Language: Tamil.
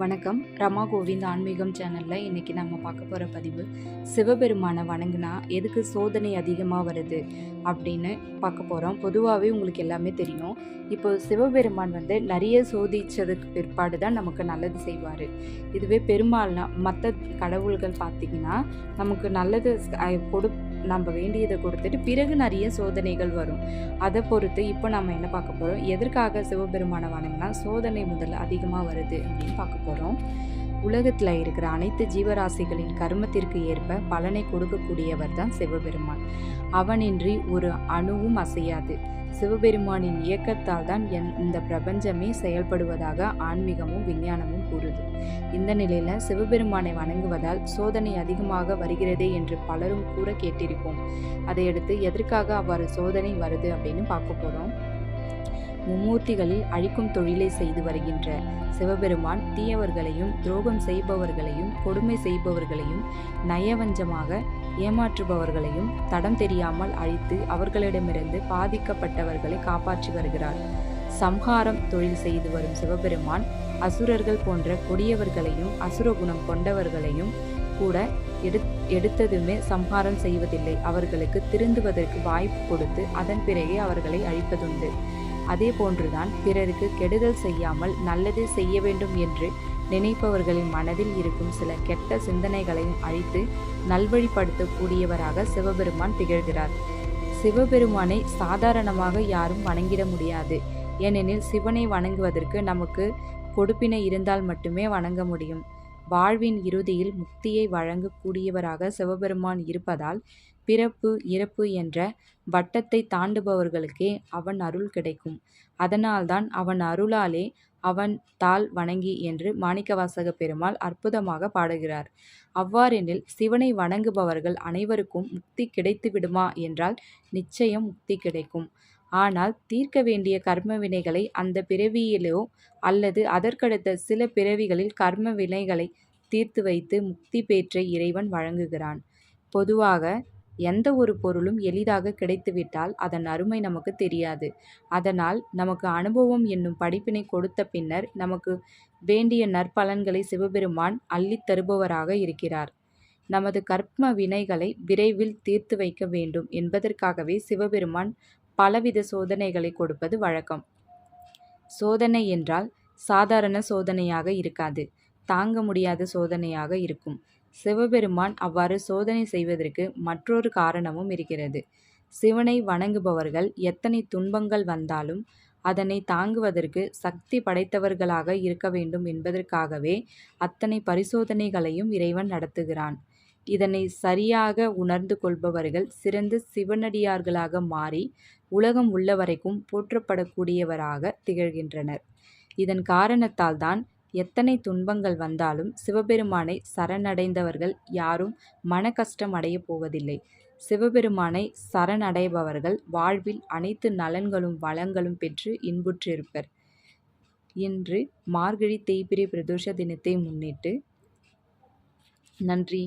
வணக்கம். ரமா கோவிந்த் ஆன்மீகம் சேனலில் இன்றைக்கி நம்ம பார்க்க போகிற பதிவு சிவபெருமானை வணங்கினா எதுக்கு சோதனை அதிகமாக வருது? அப்படின்னு பார்க்க போகிறோம் பொதுவாகவே உங்களுக்கு எல்லாமே தெரியும். இப்போ சிவபெருமான் வந்து நிறைய சோதித்ததுக்கு பிற்பாடு தான் நமக்கு நல்லது செய்வார். இதுவே பெருமாள்னா மற்ற கடவுள்கள் பார்த்திங்கன்னா நமக்கு நல்லது கொடு நம்ம வேண்டியதை கொடுத்துட்டு பிறகு நிறைய சோதனைகள் வரும். அதை பொறுத்து இப்போ நம்ம என்ன பார்க்க போகிறோம் எதற்காக சிவபெருமானை வணங்கினா சோதனை முதல்ல அதிகமாக வருது அப்படின்னு பார்க்க போகிறோம் உலகத்தில் இருக்கிற அனைத்து ஜீவராசிகளின் கர்மத்திற்கு ஏற்ப பலனை கொடுக்கக்கூடியவர் தான் சிவபெருமான். அவனின்றி ஒரு அணுவும் அசையாது. சிவபெருமானின் இயக்கத்தால் தான் என் இந்த பிரபஞ்சமே செயல்படுவதாக ஆன்மீகமும் விஞ்ஞானமும் கூறுது. இந்த நிலையில் சிவபெருமானை வணங்குவதால் சோதனை அதிகமாக வருகிறதே என்று பலரும் கூற கேட்டிருப்போம். அதையடுத்து எதற்காக அவ்வாறு சோதனை வருது அப்படின்னு பார்க்க போகிறோம் மும்மூர்த்திகளில் அழிக்கும் தொழிலை செய்து வருகின்ற சிவபெருமான் தீயவர்களையும் துரோகம் செய்பவர்களையும் கொடுமை செய்பவர்களையும் நயவஞ்சமாக ஏமாற்றுபவர்களையும் தடம் தெரியாமல் அழித்து அவர்களிடமிருந்து பாதிக்கப்பட்டவர்களை காப்பாற்றி வருகிறார். சம்ஹாரம் தொழில் செய்து வரும் சிவபெருமான் அசுரர்கள் போன்ற கொடியவர்களையும் அசுரகுணம் கொண்டவர்களையும் கூட எடு எடுத்ததுமே சம்ஹாரம் செய்வதில்லை. அவர்களுக்கு திருந்துவதற்கு வாய்ப்பு கொடுத்து அதன் பிறகே அவர்களை அழிப்பதுண்டு. அதே போன்றுதான் பிறருக்கு கெடுதல் செய்யாமல் நல்லதே செய்ய வேண்டும் என்று நினைப்பவர்களின் மனதில் இருக்கும் சில கெட்ட சிந்தனைகளையும் அழித்து நல்வழிப்படுத்தக்கூடியவராக சிவபெருமான் திகழ்கிறார். சிவபெருமானை சாதாரணமாக யாரும் வணங்கிட முடியாது. ஏனெனில் சிவனை வணங்குவதற்கு நமக்கு கொடுப்பினை இருந்தால் மட்டுமே வணங்க முடியும். வாழ்வின் இறுதியில் முக்தியை வழங்கக்கூடியவராக சிவபெருமான் இருப்பதால் பிறப்பு இறப்பு என்ற வட்டத்தை தாண்டுபவர்களுக்கே அவன் அருள் கிடைக்கும். அதனால்தான் அவன் அருளாலே அவன் தாள் வணங்கி என்று மாணிக்கவாசக பெருமாள் அற்புதமாக பாடுகிறார். அவ்வாறெனில் சிவனை வணங்குபவர்கள் அனைவருக்கும் முக்தி கிடைத்து விடுமா என்றால் நிச்சயம் முக்தி கிடைக்கும். ஆனால் தீர்க்க வேண்டிய கர்ம வினைகளை அந்த பிறவியிலோ அல்லது அதற்கடுத்த சில பிறவிகளில் கர்ம வினைகளை தீர்த்து வைத்து முக்தி பெற்ற இறைவன் வழங்குகிறான். பொதுவாக எந்த ஒரு பொருளும் எளிதாக கிடைத்துவிட்டால் அதன் அருமை நமக்கு தெரியாது. அதனால் நமக்கு அனுபவம் என்னும் படிப்பினை கொடுத்த பின்னர் நமக்கு வேண்டிய நற்பலன்களை சிவபெருமான் அள்ளித் தருபவராக இருக்கிறார். நமது கர்ம வினைகளை விரைவில் தீர்த்து வைக்க வேண்டும் என்பதற்காகவே சிவபெருமான் பலவித சோதனைகளை கொடுப்பது வழக்கம். சோதனை என்றால் சாதாரண சோதனையாக இருக்காது. தாங்க முடியாத சோதனையாக இருக்கும். சிவபெருமான் அவ்வாறு சோதனை செய்வதற்கு மற்றொரு காரணமும் இருக்கிறது. சிவனை வணங்குபவர்கள் எத்தனை துன்பங்கள் வந்தாலும் அதனை தாங்குவதற்கு சக்தி படைத்தவர்களாக இருக்க வேண்டும் என்பதற்காகவே அத்தனை பரிசோதனைகளையும் இறைவன் நடத்துகிறான். இதனை சரியாக உணர்ந்து கொள்பவர்கள் சிறந்த சிவனடியார்களாக மாறி உலகம் உள்ளவரைக்கும் போற்றப்படக்கூடியவராக திகழ்கின்றனர். இதன் காரணத்தால் தான் எத்தனை துன்பங்கள் வந்தாலும் சிவபெருமானை சரணடைந்தவர்கள் யாரும் மன கஷ்டம் அடைய போவதில்லை. சிவபெருமானை சரணடைபவர்கள் வாழ்வில் அனைத்து நலன்களும் வளங்களும் பெற்று இன்புற்றிருப்பர். இன்று மார்கழி தேய்பிரை பிரதோஷ தினத்தை முன்னிட்டு நன்றி.